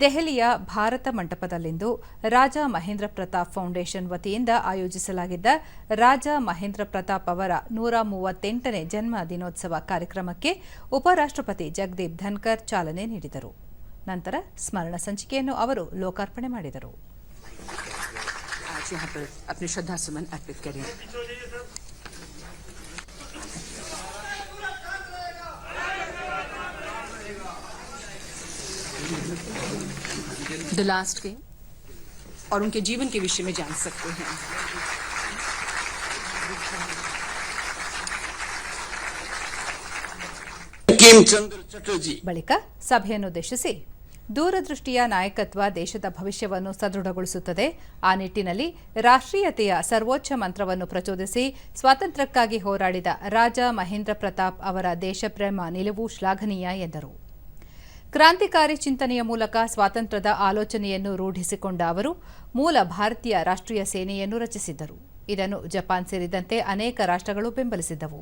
ದೆಹಲಿಯ ಭಾರತ ಮಂಟಪದಲ್ಲಿಂದು ರಾಜ ಮಹೇಂದ್ರ ಪ್ರತಾಪ್ ಫೌಂಡೇಶನ್ ವತಿಯಿಂದ ಆಯೋಜಿಸಲಾಗಿದ್ದ ರಾಜ ಮಹೇಂದ್ರ ಪ್ರತಾಪ್ ಅವರ ನೂರ ಮೂವತ್ತೆಂಟನೇ ಜನ್ಮ ದಿನೋತ್ಸವ ಕಾರ್ಯಕ್ರಮಕ್ಕೆ ಉಪರಾಷ್ಟ್ರಪತಿ ಜಗದೀಪ್ ಧನ್ಕರ್ ಚಾಲನೆ ನೀಡಿದರು. ನಂತರ ಸ್ಮರಣ ಸಂಚಿಕೆಯನ್ನು ಅವರು ಲೋಕಾರ್ಪಣೆ ಮಾಡಿದರು. द लास्ट के और उनके जीवन के विषय में जान सकते हैं ಬಂಕಿಂ ಚಂದ್ರ ಚಟರ್ಜಿ ಬಳಿಕ ಸಭೆಯನ್ನುದ್ದೇಶಿಸಿ ದೂರದೃಷ್ಟಿಯ ನಾಯಕತ್ವ ದೇಶದ ಭವಿಷ್ಯವನ್ನು ಸದೃಢಗೊಳಿಸುತ್ತದೆ ಆ ನಿಟ್ಟಿನಲ್ಲಿ ರಾಷ್ಟ್ರೀಯತೆಯ ಸರ್ವೋಚ್ಚ ಮಂತ್ರವನ್ನು ಪ್ರಚೋದಿಸಿ ಸ್ವಾತಂತ್ರ್ಯಕ್ಕಾಗಿ ಹೋರಾಡಿದ ರಾಜ ಮಹೇಂದ್ರ ಪ್ರತಾಪ್ ಅವರ ದೇಶಪ್ರೇಮ ನಿಲುವು ಶ್ಲಾಘನೀಯ ಎಂದರು ಕ್ರಾಂತಿಕಾರಿ ಚಿಂತನೆಯ ಮೂಲಕ ಸ್ವಾತಂತ್ರ್ಯದ ಆಲೋಚನೆಯನ್ನು ರೂಢಿಸಿಕೊಂಡ ಅವರು ಮೂಲ ಭಾರತೀಯ ರಾಷ್ಟ್ರೀಯ ಸೇನೆಯನ್ನು ರಚಿಸಿದ್ದರು. ಇದನ್ನು ಜಪಾನ್ ಸೇರಿದಂತೆ ಅನೇಕ ರಾಷ್ಟ್ರಗಳು ಬೆಂಬಲಿಸಿದ್ದವು.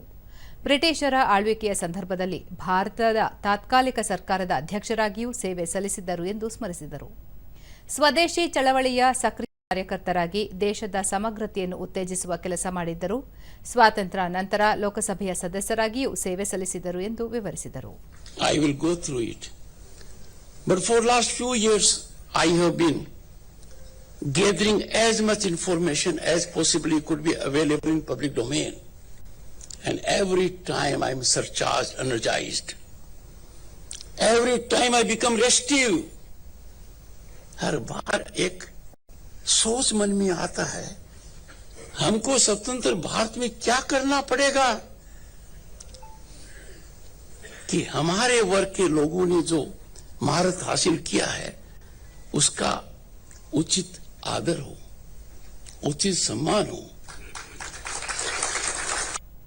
ಬ್ರಿಟಿಷರ ಆಳ್ವಿಕೆಯ ಸಂದರ್ಭದಲ್ಲಿ ಭಾರತದ ತಾತ್ಕಾಲಿಕ ಸರ್ಕಾರದ ಅಧ್ಯಕ್ಷರಾಗಿಯೂ ಸೇವೆ ಸಲ್ಲಿಸಿದ್ದರು ಎಂದು ಸ್ಮರಿಸಿದರು. ಸ್ವದೇಶಿ ಚಳವಳಿಯ ಸಕ್ರಿಯ ಕಾರ್ಯಕರ್ತರಾಗಿ ದೇಶದ ಸಮಗ್ರತೆಯನ್ನು ಉತ್ತೇಜಿಸುವ ಕೆಲಸ ಮಾಡಿದ್ದರು. ಸ್ವಾತಂತ್ರ್ಯ ನಂತರ ಲೋಕಸಭೆಯ ಸದಸ್ಯರಾಗಿಯೂ ಸೇವೆ ಸಲ್ಲಿಸಿದರು ಎಂದು ವಿವರಿಸಿದರು. But for last few years, I have been gathering as much information as possibly could be available in public domain. And every time I am surcharged, energized. Every time I become restive. हर बार एक सोच मन में आता है हमको स्वतंत्र भारत में क्या करना पड़ेगा कि हमारे वर्ग के लोगों ने जो महारत हासिल किया है उसका उचित आदर हो उचित सम्मान हो